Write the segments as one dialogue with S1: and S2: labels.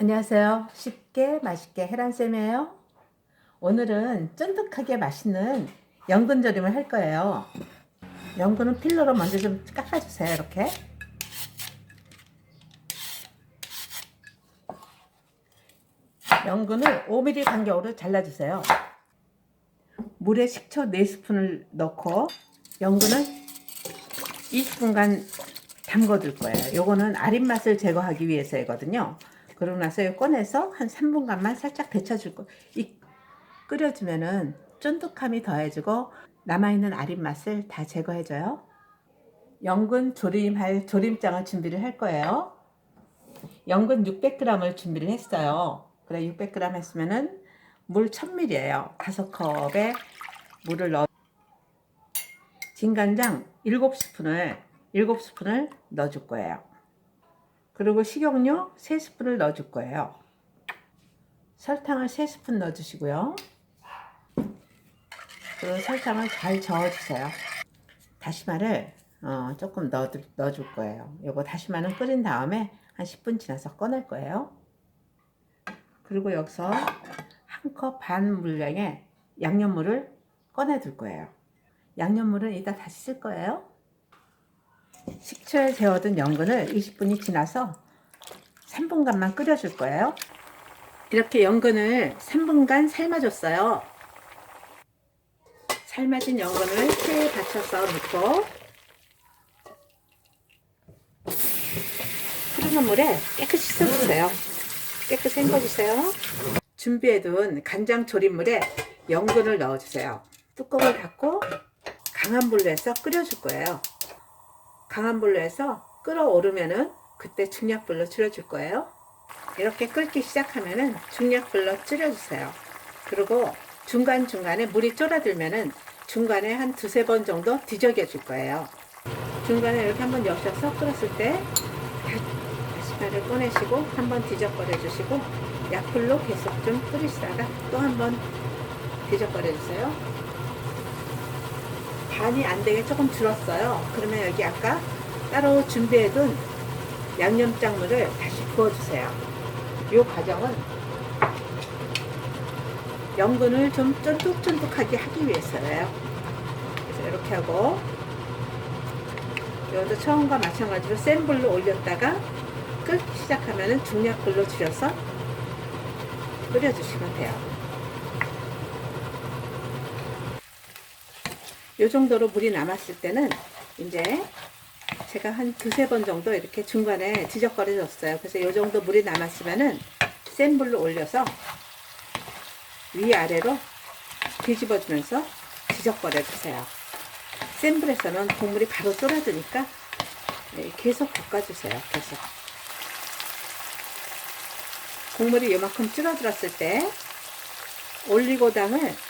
S1: 안녕하세요. 쉽게 맛있게 해란쌤이에요. 오늘은 쫀득하게 맛있는 연근조림을 할 거예요. 연근은 필러로 먼저 좀 깎아주세요. 이렇게. 연근을 5mm 간격으로 잘라주세요. 물에 식초 4스푼을 넣고 연근을 20분간 담궈둘 거예요. 요거는 아린 맛을 제거하기 위해서이거든요. 그러고 나서 꺼내서 한 3분간만 살짝 데쳐줄 거. 이 끓여주면은 쫀득함이 더해지고 남아있는 아린 맛을 다 제거해줘요. 연근 조림할 조림장을 준비를 할 거예요. 연근 600g을 준비를 했어요. 그래 600g 했으면은 물 1000ml예요. 5컵에 물을 넣어 진간장 7스푼을 7스푼을 넣어줄 거예요. 그리고 식용유 3스푼을 넣어줄 거예요. 설탕을 3스푼 넣어주시고요. 그 설탕을 잘 저어주세요. 다시마를 어, 조금 넣어, 넣어줄 거예요. 요거 다시마는 끓인 다음에 한 10분 지나서 꺼낼 거예요. 그리고 여기서 한 컵 반 물량의 양념물을 꺼내 둘 거예요. 양념물은 이따 다시 쓸 거예요. 식초에 재워둔 연근을 20분이 지나서 3분간만 끓여줄 거예요. 이렇게 연근을 3분간 삶아줬어요. 삶아진 연근을 체에 받쳐서 넣고 흐르는 물에 깨끗이 씻어주세요. 깨끗이 헹궈주세요. 준비해둔 간장 조림물에 연근을 넣어주세요. 뚜껑을 닫고 강한 불로 해서 끓여줄 거예요. 강한 불로 해서 끓어오르면은 그때 중약불로 줄여줄 거예요. 이렇게 끓기 시작하면은 중약불로 줄여주세요. 그리고 중간중간에 물이 쫄아들면은 중간에 한 두세 번 정도 뒤적여 줄 거예요. 중간에 이렇게 한번 여셔서 끓었을 때 다시마를 꺼내시고 한번 뒤적거려 주시고 약불로 계속 좀 끓이시다가 또 한번 뒤적거려 주세요. 반이 안 되게 조금 줄었어요. 그러면 여기 아까 따로 준비해둔 양념장물을 다시 부어주세요. 이 과정은 연근을 좀 쫀득쫀득하게 하기 위해서예요. 그래서 이렇게 하고 이것도 처음과 마찬가지로 센 불로 올렸다가 끓기 시작하면 중약불로 줄여서 끓여주시면 돼요. 이 정도로 물이 남았을 때는 이제 제가 한 두세 번 정도 이렇게 중간에 뒤적거려 줬어요. 그래서 이 정도 물이 남았으면은 센 불로 올려서 위아래로 뒤집어 주면서 뒤적거려 주세요. 센 불에서는 국물이 바로 쫄아드니까 네, 계속 볶아주세요. 계속. 국물이 이만큼 줄어들었을 때 올리고당을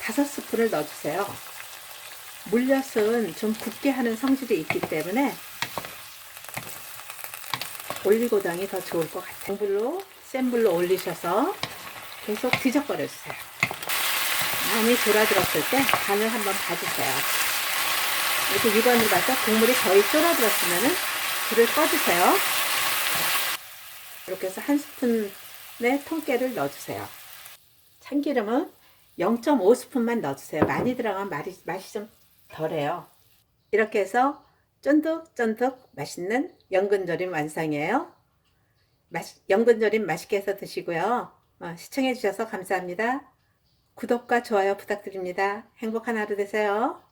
S1: 다섯 스푼을 넣어주세요. 물엿은 좀 굽게 하는 성질이 있기 때문에 올리고당이 더 좋을 것 같아요. 불로 센 불로 올리셔서 계속 뒤적거려 주세요. 많이 졸아들었을 때 간을 한번 봐주세요. 이렇게 육안으로 봐서 국물이 거의 졸아들었으면 불을 꺼주세요. 이렇게 해서 한 스푼의 통깨를 넣어주세요. 참기름은 0.5스푼만 넣어주세요. 많이 들어가면 맛이, 맛이 좀 덜해요. 이렇게 해서 쫀득쫀득 맛있는 연근조림 완성이에요. 맛, 연근조림 맛있게 해서 드시고요. 어, 시청해주셔서 감사합니다. 구독과 좋아요 부탁드립니다. 행복한 하루 되세요.